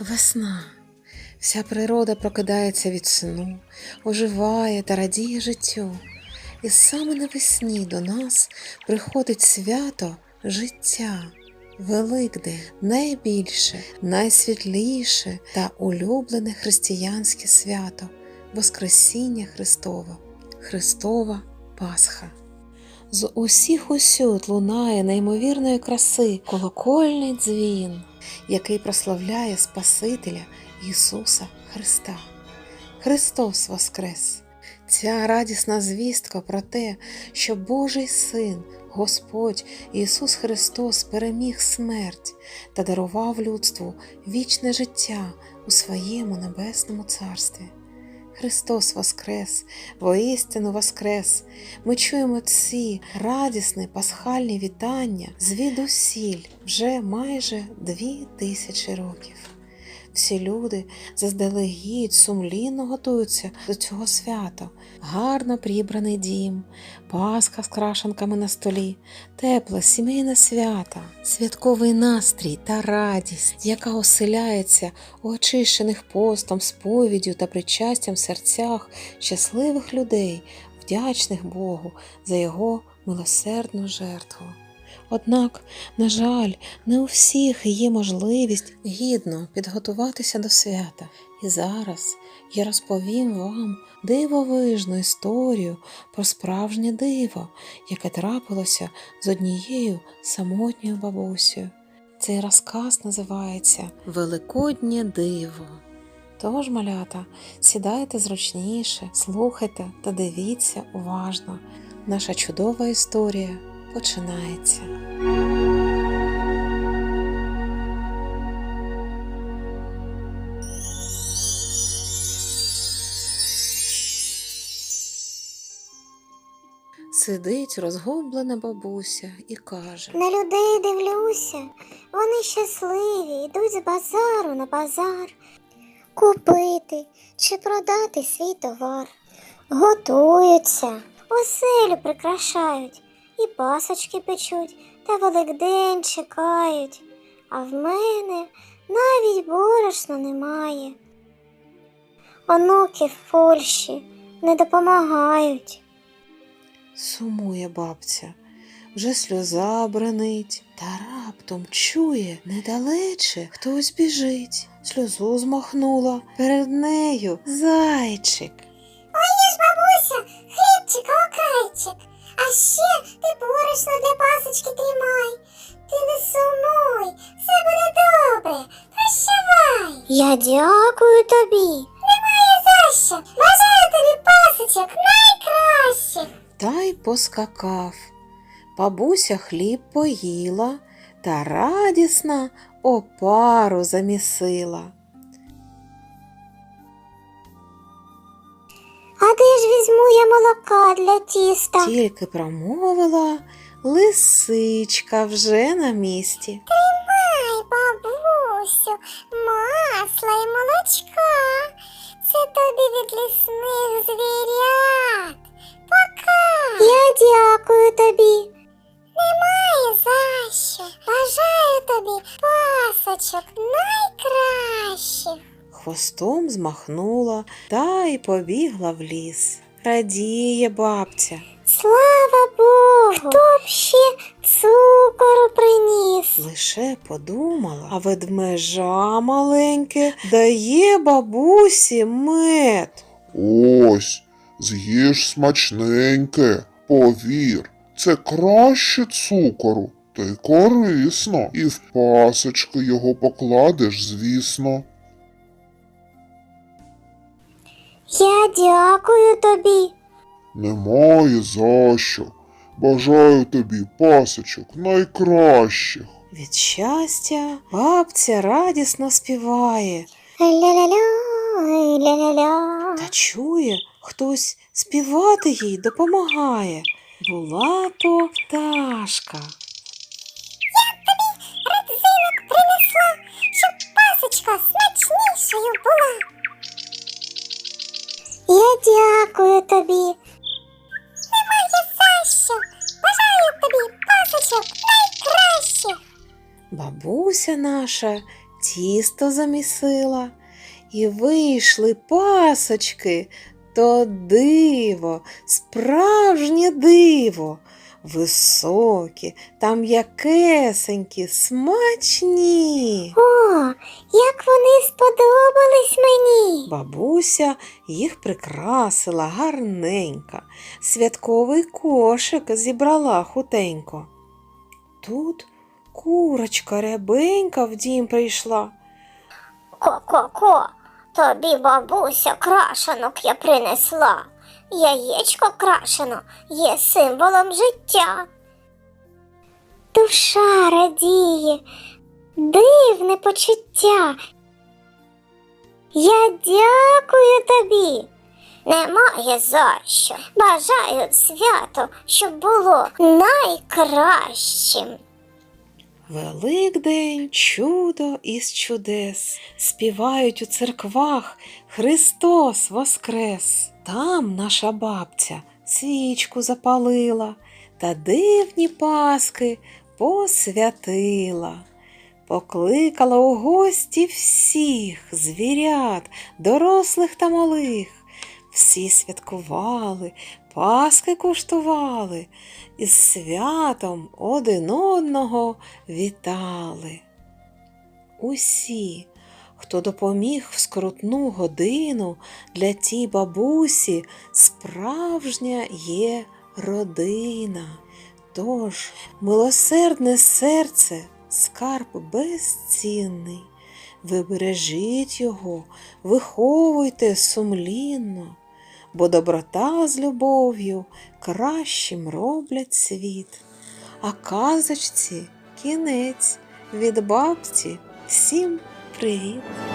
Весна. Вся природа прокидається від сну, оживає та радіє життю. І саме навесні до нас приходить свято життя. Великдень найбільше, найсвітліше та улюблене християнське свято Воскресіння Христова, Христова Пасха. З усіх усюд лунає неймовірної краси колокольний дзвін, який прославляє Спасителя Ісуса Христа. Христос Воскрес! Ця радісна звістка про те, що Божий Син, Господь Ісус Христос переміг смерть та дарував людству вічне життя у своєму небесному царстві. Христос Воскрес, воістину Воскрес! Ми чуємо ці радісні пасхальні вітання звідусіль вже майже дві тисячі років. Всі люди заздалегідь сумлінно готуються до цього свята. Гарно прибраний дім, пасха з крашенками на столі, тепле сімейне свято, святковий настрій та радість, яка оселяється у очищених постом, сповіддю та причастям в серцях щасливих людей, вдячних Богу за його милосердну жертву. Однак, на жаль, не у всіх є можливість гідно підготуватися до свята. І зараз я розповім вам дивовижну історію про справжнє диво, яке трапилося з однією самотньою бабусею. Цей розказ називається Великоднє диво. Тож, малята, сідайте зручніше, слухайте та дивіться уважно. Наша чудова історія починається. Сидить розгублена бабуся і каже: На людей дивлюся, вони щасливі, йдуть з базару на базар. Купити чи продати свій товар. Готуються, оселю прикрашають, і пасочки печуть, та Великдень чекають. А в мене навіть борошна немає. Онуки в Польщі не допомагають. Сумує бабця, вже сльоза бренить, та раптом чує недалече хтось біжить. Сльозу змахнула перед нею зайчик. Ой, ж бабуся, хлібчик, окайчик. А ще ти борошно для пасочки тримай. Ти не сумуй, все буде добре. Прощавай. Я дякую тобі. Немає за що. Бажаю тобі пасочок найкращих. Та й поскакав. Бабуся хліб поїла та радісна опару замісила. Візьму я молока для тіста? Тільки промовила лисичка вже на місці. Тримай, бабусю, масла і молочка. Це тобі від лісних звірят. Пока. Я дякую тобі. Немає за що. Бажаю тобі пасочок найкращих. Хвостом змахнула та й побігла в ліс. Радіє бабця. Слава Богу! Хто б ще цукору приніс? Лише подумала, а ведмежа маленьке дає бабусі мед. Ось, з'їж смачненьке, повір, це краще цукору, та й корисно, і в пасочки його покладеш, звісно. Я дякую тобі. Немає за що. Бажаю тобі пасочок найкращих. Від щастя бабця радісно співає. Та чує, хтось співати їй допомагає. Була то пташка. Я тобі родзинок принесла, щоб пасочка смачнішою була. Немає за що. Бажаю тобі пасочок найкраще. Бабуся наша тісто замісила, і вийшли пасочки, то диво, справжнє диво, високі та м'якесенькі, смачні. О, як вони сподобались мені. Бабуся їх прикрасила гарненько, святковий кошик зібрала хутенько. Тут курочка рябенька в дім прийшла. Ко-ко-ко, тобі бабуся крашенок я принесла. Яєчко крашено є символом життя. Душа радіє, дивне почуття. Я дякую тобі. Немає за що. Бажаю свято, щоб було найкращим. Великдень, чудо із чудес, співають у церквах Христос воскрес. Там наша бабця свічку запалила та дивні паски посвятила. Покликала у гості всіх звірят, дорослих та малих. Всі святкували, паски куштували, із святом один одного вітали. Усі, хто допоміг в скрутну годину, для тій бабусі справжня є родина. Тож милосердне серце, скарб безцінний. Ви бережіть його, виховуйте сумлінно, бо доброта з любов'ю кращим роблять світ. А казочці кінець від бабці всім प्रेरित।